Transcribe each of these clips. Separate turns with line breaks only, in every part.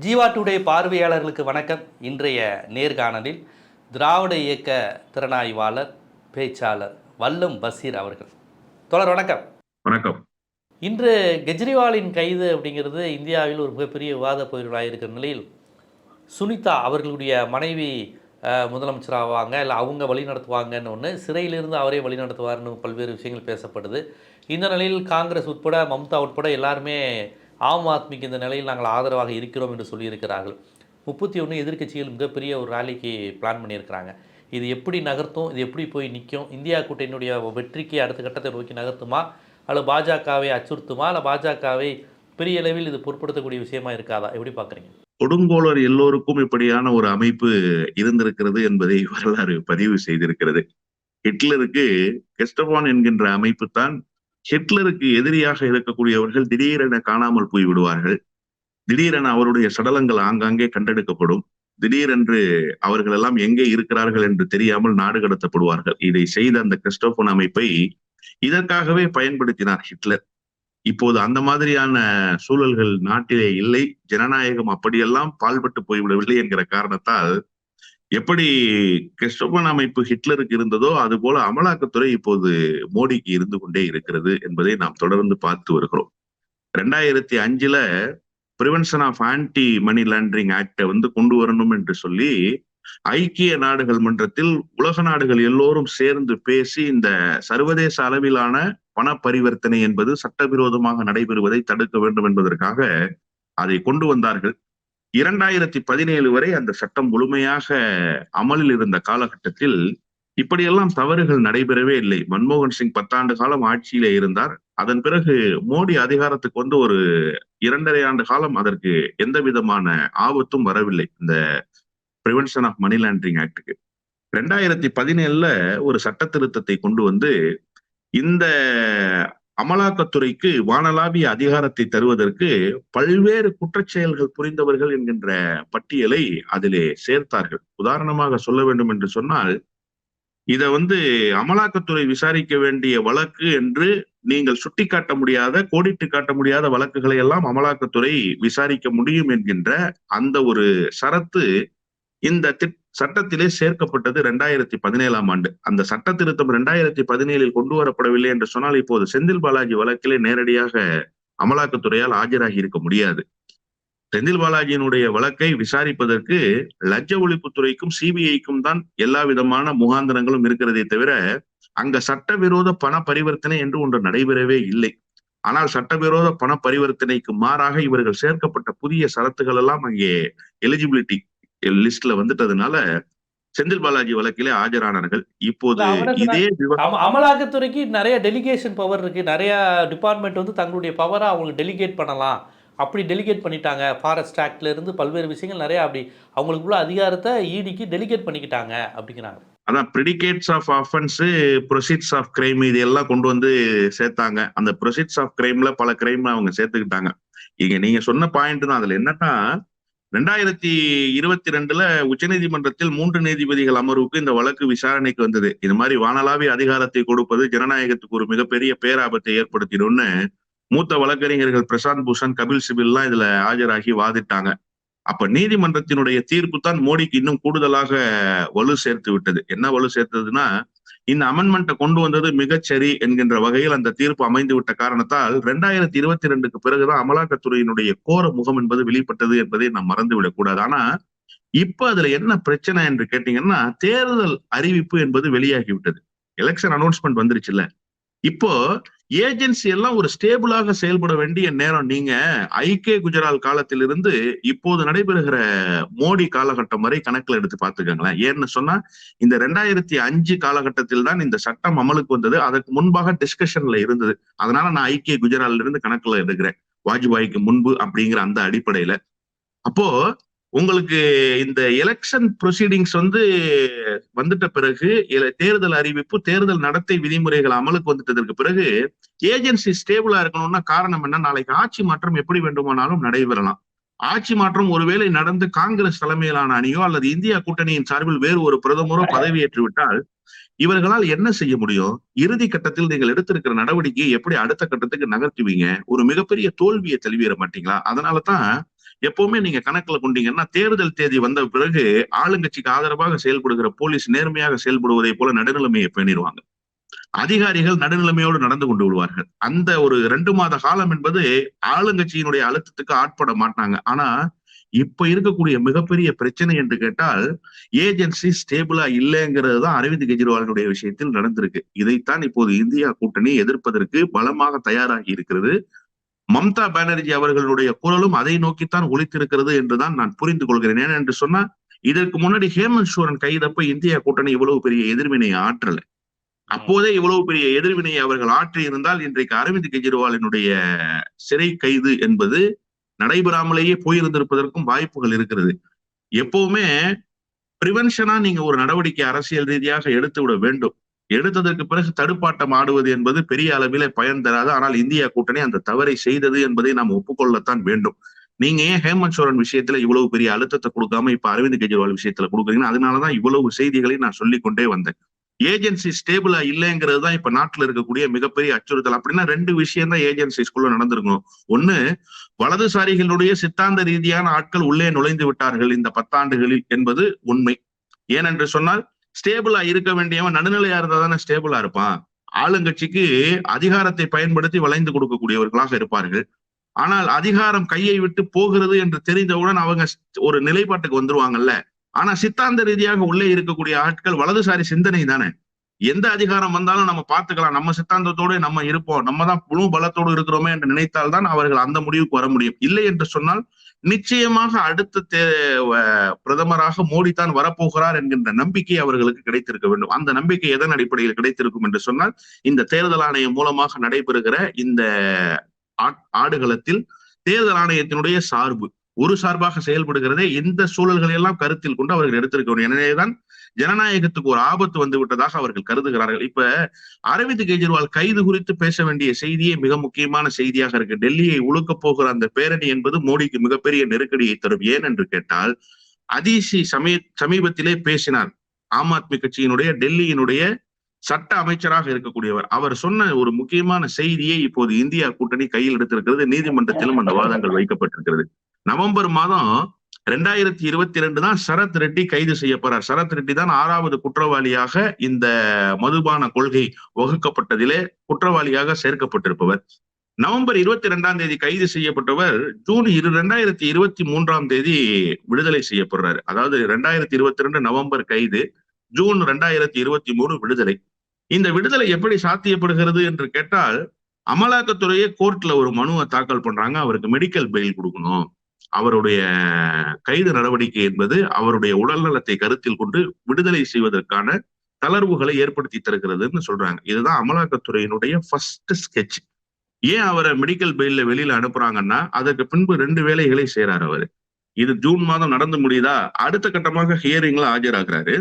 Jeeva today பார்வையாளர்களுக்கு வணக்கம். இன்றைய நேர்காணலில் திராவிட இயக்க திறனாய்வாளர் பேச்சாளர் வல்லம் பசீர் அவர்கள். தொடர் வணக்கம்.
வணக்கம்.
இன்று கெஜ்ரிவாலின் கைது அப்படிங்கிறது இந்தியாவில் ஒரு மிகப்பெரிய விவாத பொருளாக இருக்கிற நிலையில் சுனிதா அவர்களுடைய மனைவி முதலமைச்சராவாங்க இல்லை அவங்க வழி நடத்துவாங்கன்னு ஒன்று சிறையிலிருந்து அவரே வழி நடத்துவார்னு பல்வேறு விஷயங்கள் பேசப்படுது. இந்த நிலையில் காங்கிரஸ் உட்பட மம்தா உட்பட எல்லாருமே ஆம் ஆத்மிக்கு இந்த நிலையில் நாங்கள் ஆதரவாக இருக்கிறோம் என்று சொல்லியிருக்கிறார்கள். முப்பத்தி ஒன்று எதிர்க்கட்சிகள் மிகப்பெரிய ஒரு ராலிக்கு பிளான் பண்ணியிருக்கிறாங்க. இது எப்படி நகர்த்தும்? இது எப்படி போய் நிற்கும் இந்தியா கூட்டணியினுடைய வெற்றிக்கு அடுத்த கட்டத்தை நோக்கி நகர்த்துமா? அல்லது பாஜகவை அச்சுறுத்துமா? இல்லை பாஜகவை பெரிய அளவில் இது பொருட்படுத்தக்கூடிய விஷயமா இருக்காதா? எப்படி பார்க்குறீங்க?
கொடுங்கோலர் எல்லோருக்கும் இப்படியான ஒரு அமைப்பு இருந்திருக்கிறது என்பதை வரலாறு பதிவு செய்திருக்கிறது. ஹிட்லருக்கு கெஸ்டபான் என்கின்ற அமைப்பு தான் ஹிட்லருக்கு எதிரியாக இருக்கக்கூடியவர்கள் திடீரென காணாமல் போய் விடுவார்கள் திடீரென அவருடைய சடலங்கள் ஆங்காங்கே கண்டெடுக்கப்படும். திடீரென்று அவர்கள் எல்லாம் எங்கே இருக்கிறார்கள் என்று தெரியாமல் நாடு கடத்தப்படுவார்கள். இதை செய்த அந்த கிறிஸ்டோபன் அமைப்பை இதற்காகவே பயன்படுத்தினார் ஹிட்லர். இப்போது அந்த மாதிரியான சூழல்கள் நாட்டிலே இல்லை. ஜனநாயகம் அப்படியெல்லாம் பால்பட்டு போய்விடவில்லை என்கிற காரணத்தால் எப்படி கெஸ்டோபன் அமைப்பு ஹிட்லருக்கு இருந்ததோ அது போல அமலாக்கத்துறை இப்போது மோடிக்கு இருந்து கொண்டே இருக்கிறது என்பதை நாம் தொடர்ந்து பார்த்து வருகிறோம். ரெண்டாயிரத்தி அஞ்சுல prevention of anti money laundering ஆக்டை வந்து கொண்டு வரணும் என்று சொல்லி ஐக்கிய நாடுகள் மன்றத்தில் உலக நாடுகள் எல்லோரும் சேர்ந்து பேசி இந்த சர்வதேச அளவிலான பண பரிவர்த்தனை என்பது சட்டவிரோதமாக நடைபெறுவதை தடுக்க வேண்டும் என்பதற்காக அதை கொண்டு வந்தார்கள். இரண்டாயிரத்தி பதினேழு வரை அந்த சட்டம் முழுமையாக அமலில் இருந்த காலகட்டத்தில் இப்படியெல்லாம் தவறுகள் நடைபெறவே இல்லை. மன்மோகன் சிங் பத்தாண்டு காலம் ஆட்சியிலே இருந்தார். அதன் பிறகு மோடி அதிகாரத்துக்கு வந்து ஒரு இரண்டரை ஆண்டு காலம் அதற்கு எந்த விதமான ஆபத்தும் வரவில்லை. இந்த பிரிவென்ஷன் ஆஃப் மணி லாண்டரிங் ஆக்டுக்கு ரெண்டாயிரத்தி பதினேழுல ஒரு சட்ட திருத்தத்தை கொண்டு வந்து இந்த அமலாக்கத்துறைக்கு வானலாவிய அதிகாரத்தை தருவதற்கு பல்வேறு குற்றச்செயல்கள் புரிந்தவர்கள் என்கின்ற பட்டியலை அதிலே சேர்த்தார்கள். உதாரணமாக சொல்ல வேண்டும் என்று சொன்னால் இத வந்து அமலாக்கத்துறை விசாரிக்க வேண்டிய வழக்கு என்று நீங்கள் சுட்டிக்காட்ட முடியாத கோடிட்டு காட்ட முடியாத வழக்குகளை எல்லாம் அமலாக்கத்துறை விசாரிக்க முடியும் என்கின்ற அந்த ஒரு சரத்து இந்த திட்ட சட்டத்திலே சேர்க்கப்பட்டது ரெண்டாயிரத்தி பதினேழாம் ஆண்டு. அந்த சட்ட திருத்தம் ரெண்டாயிரத்தி பதினேழில் கொண்டு வரப்படவில்லை என்று சொன்னால் இப்போது செந்தில் பாலாஜி வழக்கிலே நேரடியாக அமலாக்கத்துறையால் ஆஜராகி இருக்க முடியாது. செந்தில் பாலாஜியினுடைய வழக்கை விசாரிப்பதற்கு லஞ்ச ஒழிப்புத்துறைக்கும் சிபிஐக்கும் தான் எல்லா விதமான முகாந்திரங்களும் இருக்கிறதே தவிர அங்க சட்டவிரோத பண பரிவர்த்தனை என்று ஒன்று நடைபெறவே இல்லை. ஆனால் சட்டவிரோத பண பரிவர்த்தனைக்கு மாறாக இவர்கள் சேர்க்கப்பட்ட புதிய சரத்துகள் எல்லாம் அங்கே எலிஜிபிலிட்டி லிஸ்ட்ல வந்துட்டதுனால செந்தில் பாலாஜி வழக்கிலே ஆஜரானார்கள் இப்போது இதே
அமலாக்கத்துறைக்கு நிறைய டெலிகேஷன் பவர் இருக்குது நிறைய டிபார்ட்மெண்ட் வந்து தங்களுடைய பவரை அவங்களுக்கு டெலிகேட் பண்ணலாம். அப்படி டெலிகேட் பண்ணிட்டாங்க. ஃபாரஸ்ட் ஆக்ட்ல இருந்து பல்வேறு விஷயங்கள் நிறைய அப்படி அவங்களுக்குள்ள அதிகாரத்தை ஈடிக்கு டெலிகேட் பண்ணிக்கிட்டாங்க அப்படிங்கிறாங்க.
அதான் predicates of offence proceeds of crime இது எல்லாம் கொண்டு வந்து சேர்த்தாங்க. அந்த ப்ரொசீட்ஸ் ஆஃப் கிரைம்ல பல கிரைம் அவங்க சேர்த்துக்கிட்டாங்க. இங்க நீங்க சொன்ன பாயிண்ட் தான். அதுல என்னன்னா ரெண்டாயிரத்தி இருபத்தி ரெண்டுல உச்சநீதிமன்றத்தில் மூன்று நீதிபதிகள் அமர்வுக்கு இந்த வழக்கு விசாரணைக்கு வந்தது. இது மாதிரி வானளாவிய அதிகாரத்தை கொடுப்பது ஜனநாயகத்துக்கு ஒரு மிகப்பெரிய பேராபத்தை ஏற்படுத்திடும்னு மூத்த வழக்கறிஞர்கள் பிரசாந்த் பூஷன் கபில் சிபில்லாம் இதுல ஆஜராகி வாதிட்டாங்க. அப்ப நீதிமன்றத்தினுடைய தீர்ப்பு தான் மோடிக்கு இன்னும் கூடுதலாக வலு சேர்த்து விட்டது. என்ன வலு சேர்த்ததுன்னா இந்த அமெண்ட்மெண்ட்டை கொண்டு வந்தது மிகச்சரி என்கின்ற வகையில் அந்த தீர்ப்பு அமைந்து விட்ட காரணத்தால் ரெண்டாயிரத்தி இருபத்தி ரெண்டுக்கு பிறகுதான் அமலாக்கத்துறையினுடைய கோர முகம் என்பது வெளிப்பட்டது என்பதை நாம் மறந்துவிடக் கூடாது. ஆனா இப்ப அதுல என்ன பிரச்சனை என்று கேட்டீங்கன்னா தேர்தல் அறிவிப்பு என்பது வெளியாகி விட்டது எலெக்ஷன் அனௌன்ஸ்மெண்ட் வந்துருச்சுல்ல. இப்போ ஏஜென்சி எல்லாம் ஒரு ஸ்டேபிளாக செயல்பட வேண்டிய நேரம் நீங்க ஐக்கிய குஜரால் காலத்திலிருந்து இப்போது நடைபெறுகிற மோடி காலகட்டம் வரை கணக்குல எடுத்து பார்த்துக்கோங்களேன். ஏன்னு சொன்னா இந்த ரெண்டாயிரத்தி அஞ்சு காலகட்டத்தில் தான் இந்த சட்டம் அமலுக்கு வந்தது. அதற்கு முன்பாக டிஸ்கஷன்ல இருந்தது. அதனால நான் ஐக்கிய குஜரால்ல இருந்து கணக்குல எடுக்கிறேன். வாஜ்பாய்க்கு முன்பு அப்படிங்கிற அந்த அடிப்படையில. அப்போ உங்களுக்கு இந்த எலெக்ஷன் ப்ரொசீடிங்ஸ் வந்து வந்துட்ட பிறகு தேர்தல் அறிவிப்பு தேர்தல் நடத்தை விதிமுறைகள் அமலுக்கு வந்துட்டதற்கு பிறகு ஏஜென்சி ஸ்டேபிளா இருக்கணும்னா காரணம் என்ன? நாளைக்கு ஆட்சி மாற்றம் எப்படி வேண்டுமானாலும் நடைபெறலாம். ஆட்சி மாற்றம் ஒருவேளை நடந்து காங்கிரஸ் தலைமையிலான அணியோ அல்லது இந்தியா கூட்டணியின் சார்பில் வேறு ஒரு பிரதமரோ பதவியேற்று விட்டால் இவர்களால் என்ன செய்ய முடியும்? இறுதி கட்டத்தில் நீங்கள் எடுத்திருக்கிற நடவடிக்கையை எப்படி அடுத்த கட்டத்துக்கு நகர்த்துவீங்க? ஒரு மிகப்பெரிய தோல்வியை தழுவிட மாட்டீங்களா? அதனால தான் எப்பவுமே நீங்க கணக்குல கொண்டீங்கன்னா தேர்தல் தேதி வந்த பிறகு ஆளுங்கட்சிக்கு ஆதரவாக செயல்படுகிற போலீஸ் நேர்மையாக செயல்படுவதை போல நடுநிலைமையை பேணிடுவாங்க. அதிகாரிகள் நடுநிலைமையோடு நடந்து கொண்டு விடுவார்கள். அந்த ஒரு ரெண்டு மாத காலம் என்பது ஆளுங்கட்சியினுடைய அழுத்தத்துக்கு ஆட்பட மாட்டாங்க. ஆனா இப்ப இருக்கக்கூடிய மிகப்பெரிய பிரச்சனை என்று கேட்டால் ஏஜென்சி ஸ்டேபிளா இல்லைங்கிறது தான் அரவிந்த் கெஜ்ரிவாலினுடைய விஷயத்தில் நடந்திருக்கு. இதைத்தான் இப்போது இந்தியா கூட்டணி எதிர்ப்பதற்கு பலமாக தயாராகி இருக்கிறது. மம்தா பானர்ஜி அவர்களுடைய குரலும் அதை நோக்கித்தான் ஒழித்திருக்கிறது என்றுதான் நான் புரிந்து கொள்கிறேன். ஏனென்று சொன்னா இதற்கு முன்னாடி ஹேமந்த் சோரன் கைதப்ப இந்தியா கூட்டணி இவ்வளவு பெரிய எதிர்வினையை ஆற்றல. அப்போதே இவ்வளவு பெரிய எதிர்வினையை அவர்கள் ஆற்றி இருந்தால் இன்றைக்கு அரவிந்த் கெஜ்ரிவாலினுடைய சிறை கைது என்பது நடைபெறாமலேயே போயிருந்திருப்பதற்கும் வாய்ப்புகள் இருக்கிறது. எப்பவுமே பிரிவென்ஷனா நீங்க ஒரு நடவடிக்கை அரசியல் ரீதியாக எடுத்து விட வேண்டும். எடுத்ததற்கு பிறகு தடுப்பாட்டம் ஆடுவது என்பது பெரிய அளவிலே பயன் தராது. ஆனால் இந்தியா கூட்டணி அந்த தவறை செய்தது என்பதை நாம் ஒப்புக்கொள்ளத்தான் வேண்டும். நீங்க ஏன் ஹேமந்த் சோரன் விஷயத்துல இவ்வளவு பெரிய அழுத்தத்தை கொடுக்காம இப்ப அரவிந்த் கெஜ்ரிவால் விஷயத்துல கொடுக்குறீங்கன்னா அதனாலதான் இவ்வளவு செய்திகளை நான் சொல்லிக்கொண்டே வந்தேன். ஏஜென்சி ஸ்டேபிளா இல்லைங்கிறது தான் இப்ப நாட்டுல இருக்கக்கூடிய மிகப்பெரிய அச்சுறுத்தல். அப்படின்னா ரெண்டு விஷயம் தான் ஏஜென்சிஸ்குள்ள நடந்திருக்கணும். ஒண்ணு வலதுசாரிகளுடைய சித்தாந்த ரீதியான ஆட்கள் உள்ளே நுழைந்து விட்டார்கள் இந்த பத்தாண்டுகளில் என்பது உண்மை. ஏனென்று சொன்னால் ஸ்டேபிளா இருக்க வேண்டியவன் நடுநிலையா இருந்தா தானே ஸ்டேபிளா இருப்பான். ஆளுங்கட்சிக்கு அதிகாரத்தை பயன்படுத்தி வளைந்து கொடுக்கக்கூடியவர்களாக இருப்பார்கள். ஆனால் அதிகாரம் கையை விட்டு போகிறது என்று தெரிந்தவுடன் அவங்க ஒரு நிலைப்பாட்டுக்கு வந்துருவாங்கல்ல. ஆனா சித்தாந்த ரீதியாக உள்ளே இருக்கக்கூடிய ஆட்கள் வலதுசாரி சிந்தனை தானே. எந்த அதிகாரம் வந்தாலும் நம்ம பார்த்துக்கலாம். நம்ம சித்தாந்தத்தோடு நம்ம இருப்போம். நம்ம தான் முழு பலத்தோடு இருக்கிறோமே என்று நினைத்தால்தான் அவர்கள் அந்த முடிவுக்கு வர முடியும். இல்லை என்று சொன்னால் நிச்சயமாக அடுத்த தே வ- பிரதமராக மோடி தான் வரப்போகிறார் என்கின்ற நம்பிக்கை அவர்களுக்கு கிடைத்திருக்க வேண்டும். அந்த நம்பிக்கை எதன் அடிப்படையில் கிடைத்திருக்கும் என்று சொன்னால் இந்த தேர்தல் ஆணையம் மூலமாக நடைபெறுகிற இந்த ஆட்- ஆடுகளத்தில் தேர்தல் ஆணையத்தினுடைய சார்பு. ஒரு சார்பாக செயல்படுகிறதே இந்த சூழல்களை எல்லாம் கருத்தில் கொண்டு அவர்கள் எடுத்திருக்க வேண்டும். எனவேதான் ஜனநாயகத்துக்கு ஒரு ஆபத்து வந்து விட்டதாக அவர்கள் கருதுகிறார்கள். இப்ப அரவிந்த் கெஜ்ரிவால் கைது குறித்து பேச வேண்டிய செய்தியே மிக முக்கியமான செய்தியாக இருக்கு. டெல்லியை உழுக்கப் போகிற அந்த பேரணி என்பது மோடிக்கு மிகப்பெரிய நெருக்கடியை தரும். ஏன் என்று கேட்டால் அதிசி சமய சமீபத்திலே பேசினார் ஆம் ஆத்மி கட்சியினுடைய டெல்லியினுடைய சட்ட அமைச்சராக இருக்கக்கூடியவர். அவர் சொன்ன ஒரு முக்கியமான செய்தியை இப்போது இந்தியா கூட்டணி கையில் எடுத்திருக்கிறது. நீதிமன்றத்திலும் அந்த வாதங்கள் வைக்கப்பட்டிருக்கிறது. நவம்பர் மாதம் ரெண்டாயிரத்தி இருபத்தி ரெண்டு தான் சரத் ரெட்டி கைது செய்யப்படுறார் சரத் ரெட்டி தான் ஆறாவது குற்றவாளியாக இந்த மதுபான கொள்கை வகுக்கப்பட்டதிலே குற்றவாளியாக சேர்க்கப்பட்டிருப்பவர். நவம்பர் இருபத்தி ரெண்டாம் தேதி கைது செய்யப்பட்டவர் ஜூன் இரு ரெண்டாயிரத்தி இருபத்தி மூன்றாம் தேதி விடுதலை செய்யப்படுறாரு அதாவது ரெண்டாயிரத்தி இருபத்தி ரெண்டு நவம்பர் கைது ஜூன் ரெண்டாயிரத்தி இருபத்தி மூணு விடுதலை. இந்த விடுதலை எப்படி சாத்தியப்படுகிறது என்று கேட்டால் அமலாக்கத்துறையே கோர்ட்ல ஒரு மனுவை தாக்கல் பண்றாங்க. அவருக்கு மெடிக்கல் பெயில் கொடுக்கணும். அவருடைய கைது நடவடிக்கை என்பது அவருடைய உடல்நலத்தை கருத்தில் கொண்டு விடுதலை செய்வதற்கான தளர்வுகளை ஏற்படுத்தி தருகிறதுன்னு சொல்றாங்க. இதுதான் அமலாக்கத்துறையினுடைய ஃபர்ஸ்ட் ஸ்கெட்ச் ஏன் அவரை மெடிக்கல் பெயில்ல வெளியில அனுப்புறாங்கன்னா அதற்கு பின்பு ரெண்டு வேலைகளை செய்யறாரு அவரு. இது ஜூன் மாதம் நடந்து முடியுதா? அடுத்த கட்டமாக ஹியரிங்ல ஆஜராகிறாரு.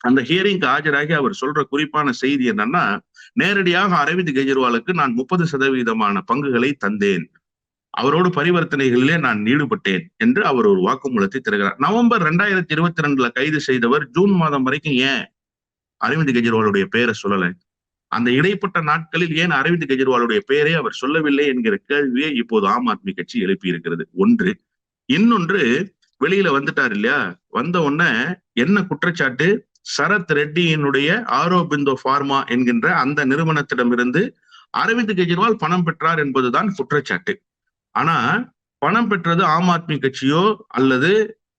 அந்த ஹியரிங்க்கு ஆஜராகி அவர் சொல்ற குறிப்பான செய்தி என்னன்னா நேரடியாக அரவிந்த் கெஜ்ரிவாலுக்கு நான் முப்பது சதவீதமான பங்குகளை தந்தேன். அவரோடு பரிவர்த்தனைகளிலே நான் ஈடுபட்டேன் என்று அவர் ஒரு வாக்குமூலத்தை தருகிறார். நவம்பர் ரெண்டாயிரத்தி இருபத்தி ரெண்டுல கைது செய்தவர் ஜூன் மாதம் வரைக்கும் ஏன் அரவிந்த் கெஜ்ரிவாலுடைய பெயரை சொல்லல? அந்த இடைப்பட்ட நாட்களில் ஏன் அரவிந்த் கெஜ்ரிவாலுடைய பெயரை அவர் சொல்லவில்லை என்கிற கேள்வியை இப்போது ஆம் ஆத்மி கட்சி எழுப்பி இருக்கிறது ஒன்று. இன்னொன்று வெளியில வந்துட்டார் இல்லையா? வந்த உடனே என்ன குற்றச்சாட்டு? சரத் ரெட்டியினுடைய ஆரோபிந்தோ ஃபார்மா என்கின்ற அந்த நிறுவனத்திடமிருந்து அரவிந்த் கெஜ்ரிவால் பணம் பெற்றார் என்பதுதான் குற்றச்சாட்டு. ஆனா பணம் பெற்றது ஆம் ஆத்மி கட்சியோ அல்லது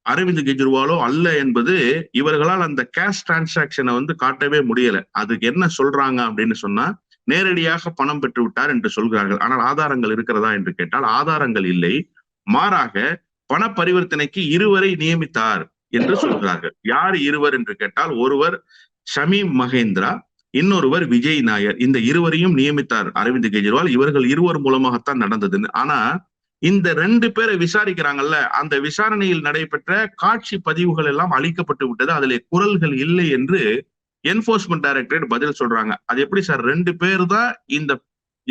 அரவிந்த் கெஜ்ரிவாலோ அல்ல என்பது இவர்களால் அந்த கேஷ் டிரான்சாக்ஷனை வந்து காட்டவே முடியல. அதுக்கு என்ன சொல்றாங்க அப்படின்னு சொன்னா நேரடியாக பணம் பெற்று விட்டார் என்று சொல்கிறார்கள். ஆனால் ஆதாரங்கள் இருக்கிறதா என்று கேட்டால் ஆதாரங்கள் இல்லை. மாறாக பண பரிவர்த்தனைக்கு இருவரை நியமித்தார் என்று சொல்கிறார்கள். யார் இருவர் என்று கேட்டால் ஒருவர் ஷமீம் மகேந்திரா இன்னொருவர் விஜய் நாயர். இந்த இருவரையும் நியமித்தார் அரவிந்த் கெஜ்ரிவால். இவர்கள் இருவர் மூலமாகத்தான் நடந்ததுன்னு. ஆனா இந்த ரெண்டு பேரை விசாரிக்கிறாங்கல்ல அந்த விசாரணையில் நடைபெற்ற காட்சி பதிவுகள் எல்லாம் அழிக்கப்பட்டு விட்டது. அதிலே குரல்கள் இல்லை என்று என்போர்ஸ்மெண்ட் டைரக்டரேட் பதில் சொல்றாங்க. அது எப்படி சார்? ரெண்டு பேர் தான் இந்த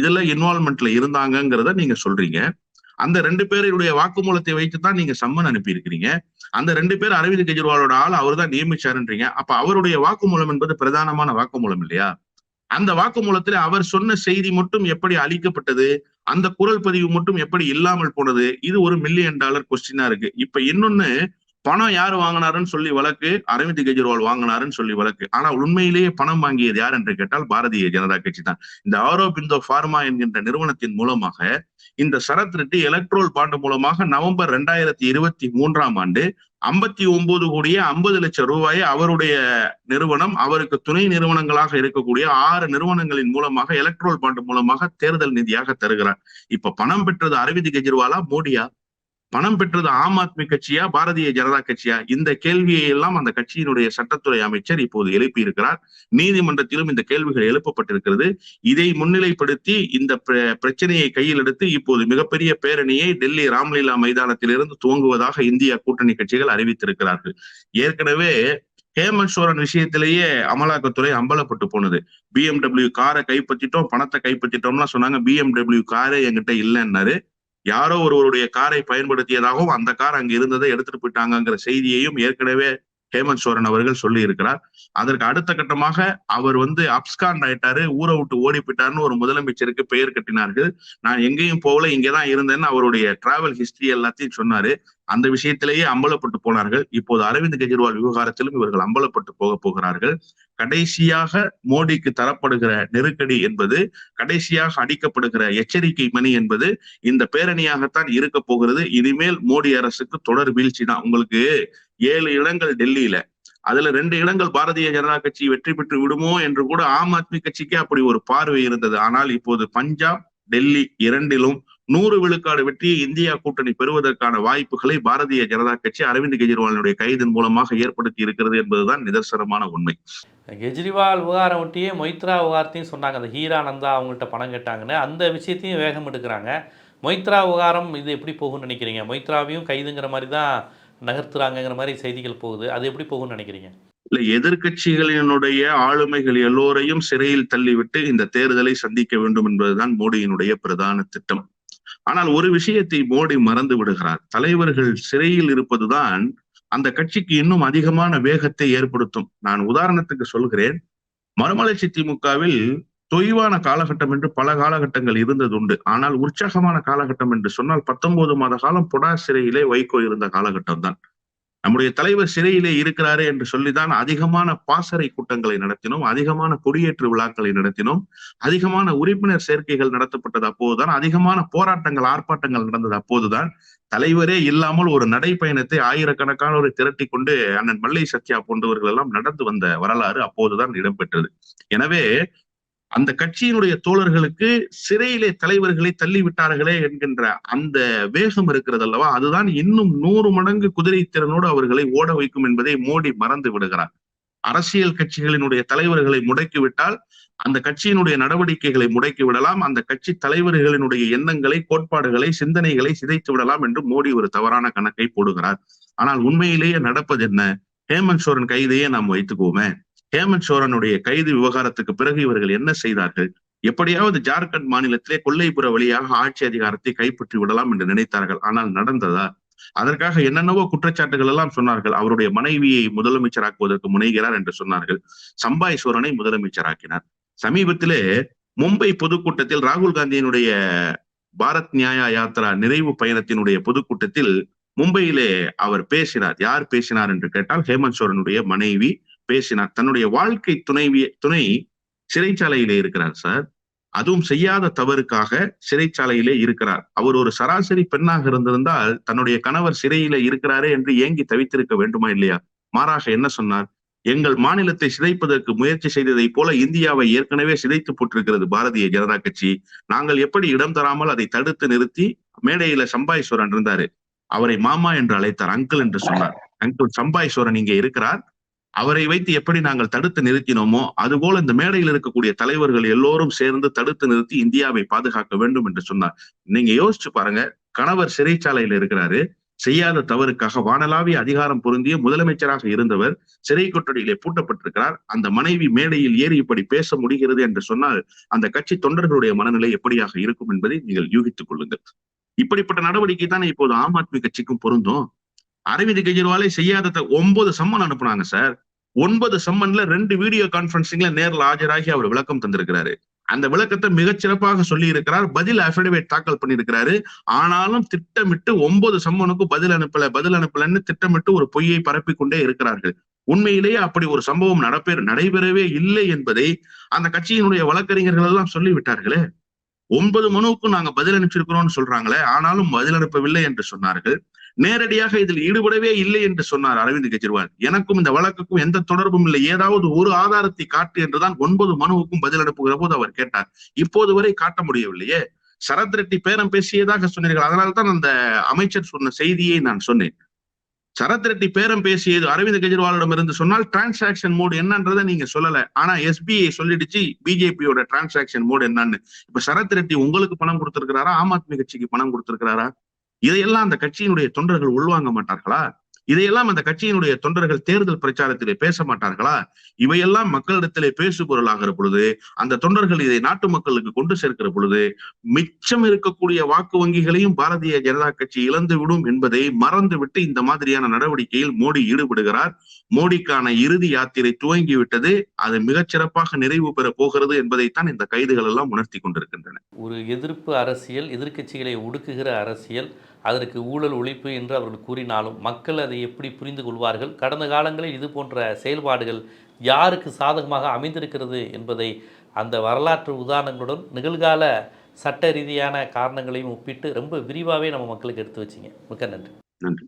இதுல இன்வால்மெண்ட்ல இருந்தாங்கங்கிறத நீங்க சொல்றீங்க. அந்த ரெண்டு பேருடைய வாக்குமூலத்தை வைத்து தான் நீங்க சம்மன் அனுப்பி இருக்கிறீங்க அந்த ரெண்டு பேர் அரவிந்த் கெஜ்ரிவாலோட ஆள் அவர் தான் நியமிச்சாருன்றீங்க. அப்ப அவருடைய வாக்குமூலம் என்பது பிரதானமான வாக்குமூலம் இல்லையா? அந்த வாக்குமூலத்துல அவர் சொன்ன செய்தி மட்டும் எப்படி அளிக்கப்பட்டது அந்த குரல் பதிவு மட்டும் எப்படி இல்லாமல் போனது? இது ஒரு மில்லியன் டாலர் கொஸ்டினா இருக்கு. இப்ப இன்னொன்னு பணம் யார் வாங்கினாருன்னு சொல்லி வழக்கு? அரவிந்த் கெஜ்ரிவால் வாங்கினாருன்னு சொல்லி வழக்கு. ஆனா உண்மையிலேயே பணம் வாங்கியது யார் என்று கேட்டால் பாரதிய ஜனதா கட்சி தான். இந்த ஆரோபிந்தோ பார்மா என்கின்ற நிறுவனத்தின் மூலமாக இந்த சரத் ரெட்டி எலக்ட்ரோல் பாண்டு மூலமாக நவம்பர் ரெண்டாயிரத்தி இருபத்தி மூன்றாம் ஆண்டு ஐம்பத்தி ஒன்பது கோடியே ஐம்பது லட்சம் ரூபாயை அவருடைய நிறுவனம் அவருக்கு துணை நிறுவனங்களாக இருக்கக்கூடிய ஆறு நிறுவனங்களின் மூலமாக எலக்ட்ரோல் பாண்டு மூலமாக தேர்தல் நிதியாக தருகிறார். இப்ப பணம் பெற்றது அரவிந்த் கெஜ்ரிவாலா மோடியா? பணம் பெற்றது ஆம் ஆத்மி கட்சியா பாரதிய ஜனதா கட்சியா? இந்த கேள்வியை எல்லாம் அந்த கட்சியினுடைய சட்டத்துறை அமைச்சர் இப்போது எழுப்பி இருக்கிறார் நீதிமன்றத்திலும் இந்த கேள்விகள் எழுப்பப்பட்டிருக்கிறது. இதை முன்னிலைப்படுத்தி இந்த பிர- பிரச்சனையை கையில் எடுத்து இப்போது மிகப்பெரிய பேரணியை டெல்லி ராம்லீலா மைதானத்திலிருந்து துவங்குவதாக இந்திய கூட்டணி கட்சிகள் அறிவித்திருக்கிறார்கள். ஏற்கனவே ஹேமந்த் சோரன் விஷயத்திலேயே அமலாக்கத்துறை அம்பலப்பட்டு போனது. பிஎம்டபிள்யூ காரை கைப்பற்றிட்டோம் பணத்தை கைப்பற்றிட்டோம்லாம் சொன்னாங்க. பிஎம்டபிள்யூ காரே என்கிட்ட இல்லைன்னாரு. யாரோ ஒருவருடைய காரை பயன்படுத்தியதாகவும் அந்த கார் அங்க இருந்ததை எடுத்துட்டு போயிட்டாங்கங்கிற செய்தியையும் ஏற்கனவே ஹேமந்த் சோரன் அவர்கள் சொல்லி இருக்கிறார் அதற்கு அடுத்த கட்டமாக அவர் வந்து அப்ஸ்காண்ட் ஆயிட்டாரு ஊரை விட்டு ஓடி போயிட்டாருன்னு ஒரு முதலமைச்சருக்கு பெயர் கட்டினார்கள். நான் எங்கேயும் போகல இங்கேதான் இருந்தேன்னு அவருடைய டிராவல் ஹிஸ்டரி எல்லாத்தையும் சொன்னாரு. அந்த விஷயத்திலேயே அம்பலப்பட்டு போனார்கள். இப்போது அரவிந்த் கெஜ்ரிவால் விவகாரத்திலும் இவர்கள் அம்பலப்பட்டு போக போகிறார்கள். கடைசியாக மோடிக்கு தரப்படுகிற நெருக்கடி என்பது கடைசியாக அடிக்கப்படுகிற எச்சரிக்கை மணி என்பது இந்த பேரணியாகத்தான் இருக்க போகிறது. இனிமேல் மோடி அரசுக்கு தொடர் வீழ்ச்சி தான். உங்களுக்கு ஏழு இடங்கள் டெல்லியில. அதுல ரெண்டு இடங்கள் பாரதிய ஜனதா கட்சி வெற்றி பெற்று விடுமோ என்று கூட ஆம் ஆத்மி கட்சிக்கு அப்படி ஒரு பார்வை இருந்தது. ஆனால் இப்போது பஞ்சாப் டெல்லி இரண்டிலும் நூறு விழுக்காடு வெற்றியை இந்தியா கூட்டணி பெறுவதற்கான வாய்ப்புகளை பாரதிய ஜனதா கட்சி அரவிந்த் கெஜ்ரிவாலினுடைய கைதின் மூலமாக ஏற்படுத்தி இருக்கிறது என்பதுதான் நிதர்சனமான உண்மை.
கெஜ்ரிவால் விவகாரம் ஒட்டியே மொய்த்ரா விவகாரத்தையும் சொன்னாங்க. அந்த ஹீரானந்தா அவங்கள்ட்ட பணம் கேட்டாங்கன்னு. அந்த விஷயத்தையும் வேகம் எடுக்கிறாங்க. மொய்த்ரா விவகாரம் இது எப்படி போகும்னு நினைக்கிறீங்க? மொய்த்ராவையும் கைதுங்கிற மாதிரி தான் நகர்த்துறாங்கங்கிற மாதிரி செய்திகள் போகுது. அது எப்படி போகும்னு நினைக்கிறீங்க?
இல்ல எதிர்க்கட்சிகளினுடைய ஆளுமைகள் எல்லோரையும் சிறையில் தள்ளிவிட்டு இந்த தேர்தலை சந்திக்க வேண்டும் என்பதுதான் மோடியினுடைய பிரதான திட்டம். ஆனால் ஒரு விஷயத்தை மோடி மறந்து விடுகிறார். தலைவர்கள் சிறையில் இருப்பதுதான் அந்த கட்சிக்கு இன்னும் அதிகமான வேகத்தை ஏற்படுத்தும். நான் உதாரணத்துக்கு சொல்கிறேன். மறுமலர்ச்சி திமுகவில் தொய்வான காலகட்டம் என்று பல காலகட்டங்கள் இருந்தது உண்டு ஆனால் உற்சாகமான காலகட்டம் என்று சொன்னால் பத்தொன்பது மாத காலம் புடா சிறையிலே வைகோ இருந்த காலகட்டம் தான் நம்முடைய தலைவர் சிறையிலே இருக்கிறாரு என்று சொல்லிதான் அதிகமான பாசறை கூட்டங்களை நடத்தினோம் அதிகமான கொடியேற்று விழாக்களை நடத்தினோம் அதிகமான உறுப்பினர் சேர்க்கைகள் நடத்தப்பட்டது அப்போதுதான் அதிகமான போராட்டங்கள் ஆர்ப்பாட்டங்கள் நடந்தது அப்போதுதான். தலைவரே இல்லாமல் ஒரு நடைப்பயணத்தை ஆயிரக்கணக்கானோரை திரட்டி கொண்டு அண்ணன் மல்லை சத்யா போன்றவர்கள் எல்லாம் நடந்து வந்த வரலாறு அப்போதுதான் இடம்பெற்றது. எனவே அந்த கட்சியினுடைய தோழர்களுக்கு சிறையிலே தலைவர்களை தள்ளி விட்டார்களே என்கின்ற அந்த வேகம் இருக்கிறது அல்லவா அதுதான் இன்னும் நூறு மடங்கு குதிரை திறனோடு அவர்களை ஓட வைக்கும் என்பதை மோடி மறந்து விடுகிறார். அரசியல் கட்சிகளினுடைய தலைவர்களை முடக்கிவிட்டால் அந்த கட்சியினுடைய நடவடிக்கைகளை முடக்கி விடலாம் அந்த கட்சி தலைவர்களினுடைய எண்ணங்களை கோட்பாடுகளை சிந்தனைகளை சிதைத்து விடலாம் என்று மோடி ஒரு தவறான கணக்கை போடுகிறார். ஆனால் உண்மையிலேயே நடப்பது என்ன? ஹேமந்த் சோரன் கைதையே நாம் வைத்துக்குவோமே. ஹேமந்த் சோரனுடைய கைது விவகாரத்துக்கு பிறகு இவர்கள் என்ன செய்தார்கள்? எப்படியாவது ஜார்க்கண்ட் மாநிலத்திலே கொல்லைப்புற வழியாக ஆட்சி அதிகாரத்தை கைப்பற்றி விடலாம் என்று நினைத்தார்கள். ஆனால் நடந்ததா? அதற்காக என்னென்னவோ குற்றச்சாட்டுகள் எல்லாம் சொன்னார்கள். அவருடைய மனைவியை முதலமைச்சராக்குவதற்கு முனைகிறார் என்று சொன்னார்கள். சம்பாய் சோரனை முதலமைச்சராக்கினார். சமீபத்திலே மும்பை பொதுக்கூட்டத்தில் ராகுல் காந்தியினுடைய பாரத் நியாயா யாத்ரா நிறைவு பயணத்தினுடைய பொதுக்கூட்டத்தில் மும்பையிலே அவர் பேசினார். யார் பேசினார் என்று கேட்டால் ஹேமந்த் சோரனுடைய மனைவி பேசினார். தன்னுடைய வாழ்க்கை துணைவி துணை சிறைச்சாலையிலே இருக்கிறார் சார். அதுவும் செய்யாத தவறுக்காக சிறைச்சாலையிலே இருக்கிறார். அவர் ஒரு சராசரி பெண்ணாக இருந்திருந்தால் தன்னுடைய கணவர் சிறையில இருக்கிறாரே என்று ஏங்கி தவித்திருக்க வேண்டுமா இல்லையா? மாறாக என்ன சொன்னார்? எங்கள் மாநிலத்தை சிதைப்பதற்கு முயற்சி செய்ததைப் போல இந்தியாவை ஏற்கனவே சிதைத்து போட்டிருக்கிறது பாரதிய ஜனதா கட்சி. நாங்கள் எப்படி இடம் தராமல் அதை தடுத்து நிறுத்தி மேடையில சம்பாய்ஸ்வரன் இருந்தாரு. அவரை மாமா என்று அழைத்தார் அங்கிள் என்று சொன்னார். அங்கிள் சம்பாய்ஸ்வரன் இங்கே இருக்கிறார். அவரை வைத்து எப்படி நாங்கள் தடுத்து நிறுத்தினோமோ அதுபோல இந்த மேடையில் இருக்கக்கூடிய தலைவர்கள் எல்லோரும் சேர்ந்து தடுத்து நிறுத்தி இந்தியாவை பாதுகாக்க வேண்டும் என்று சொன்னார். நீங்க யோசிச்சு பாருங்க கணவர் சிறைச்சாலையில இருக்கிறாரு. செய்யாத தவறுக்காக வானலாவிய அதிகாரம் பொருந்திய முதலமைச்சராக இருந்தவர் சிறை கொட்டடியிலே பூட்டப்பட்டிருக்கிறார். அந்த மனைவி மேடையில் ஏறி இப்படி பேச முடிகிறது என்று சொன்னால் அந்த கட்சி தொண்டர்களுடைய மனநிலை எப்படியாக இருக்கும் என்பதை நீங்கள் யூகித்துக் கொள்ளுங்கள். இப்படிப்பட்ட நடவடிக்கை தானே இப்போது ஆம் ஆத்மி கட்சிக்கும் பொருந்தும்? அரவிந்த் கெஜ்ரிவாலே செய்யாத ஒன்பது சம்மன் அனுப்புனாங்க சார். ஒன்பது சம்மன்ல ரெண்டு வீடியோ கான்பரன்சிங்ல நேரில் ஆஜராகி அவர் விளக்கம் தந்திருக்கிறாரு. அந்த விளக்கத்தை மிகச்சிறப்பாக சொல்லி இருக்கிறார் பதில் அஃபிடவிட் தாக்கல் பண்ணியிருக்கிறாரு. ஆனாலும் திட்டமிட்டு ஒன்பது சம்மனுக்கு பதில் அனுப்பல பதில் அனுப்பலன்னு திட்டமிட்டு ஒரு பொய்யை பரப்பி கொண்டே இருக்கிறார்கள். உண்மையிலேயே அப்படி ஒரு சம்பவம் நடப்பே நடைபெறவே இல்லை என்பதை அந்த கட்சியினுடைய வழக்கறிஞர்கள் எல்லாம் சொல்லிவிட்டார்களே. ஒன்பது மனுவுக்கும் நாங்க பதில் அனுப்பிச்சிருக்கிறோம்னு சொல்றாங்களே ஆனாலும் பதில் அனுப்பவில்லை என்று சொன்னார்கள். நேரடியாக இதில் ஈடுபடவே இல்லை என்று சொன்னார் அரவிந்த் கெஜ்ரிவால். எனக்கும் இந்த வழக்குக்கும் எந்த தொடர்பும் இல்லை. ஏதாவது ஒரு ஆதாரத்தை காட்டு என்றுதான் ஒன்பது மனுவுக்கும் பதில் அனுப்புகிற போது அவர் கேட்டார். இப்போது வரை காட்ட முடியவில்லையே. சரத் ரெட்டி பேரம் பேசியதாக சொன்னீர்கள். அதனால்தான் அந்த அமைச்சர் சொன்ன செய்தியை நான் சொன்னேன். சரத் ரெட்டி பேரம் பேசியது அரவிந்த் கெஜ்ரிவாலிடம் இருந்து சொன்னால் டிரான்சாக்ஷன் மோடு என்னன்றதை நீங்க சொல்லல. ஆனா எஸ்பிஐ சொல்லிடுச்சு பிஜேபியோட டிரான்சாக்ஷன் மோடு என்னன்னு. இப்ப சரத் ரெட்டி உங்களுக்கு பணம் கொடுத்திருக்கிறாரா? ஆம் ஆத்மி கட்சிக்கு பணம் கொடுத்திருக்கிறாரா? இதையெல்லாம் அந்த கட்சியினுடைய தொண்டர்கள் உள்வாங்க மாட்டார்களா? இதையெல்லாம் அந்த கட்சியினுடைய தொண்டர்கள் தேர்தல் பிரச்சாரத்திலே பேச மாட்டார்களா? இவையெல்லாம் மக்களிடத்திலே பேசு பொருளாகிற பொழுது அந்த தொண்டர்கள் இதை நாட்டு மக்களுக்கு கொண்டு சேர்க்கிற பொழுது மிச்சம் இருக்கக்கூடிய வாக்கு வங்கிகளையும் பாரதிய ஜனதா கட்சி இழந்து விடும் என்பதை மறந்துவிட்டு இந்த மாதிரியான நடவடிக்கையில் மோடி ஈடுபடுகிறார். மோடிக்கான இறுதி யாத்திரை துவங்கிவிட்டது. அது மிகச்சிறப்பாக நிறைவு பெற போகிறது என்பதைத்தான் இந்த கைதுகள் எல்லாம் உணர்த்தி கொண்டிருக்கின்றன.
ஒரு எதிர்ப்பு அரசியல் எதிர்க்கட்சிகளை ஒடுக்குகிற அரசியல் அதற்கு ஊழல் ஒழிப்பு என்று அவர்கள் கூறினாலும் மக்கள் அதை எப்படி புரிந்து கொள்வார்கள்? கடந்த காலங்களில் இது போன்ற செயல்பாடுகள் யாருக்கு சாதகமாக அமைந்திருக்கிறது என்பதை அந்த வரலாற்று உதாரணங்களுடன் நிகழ்கால சட்ட ரீதியான காரணங்களையும் ஒப்பிட்டு ரொம்ப விரிவாகவே நம்ம மக்களுக்கு எடுத்து வச்சிங்க. மிக்க நன்றி.
நன்றி.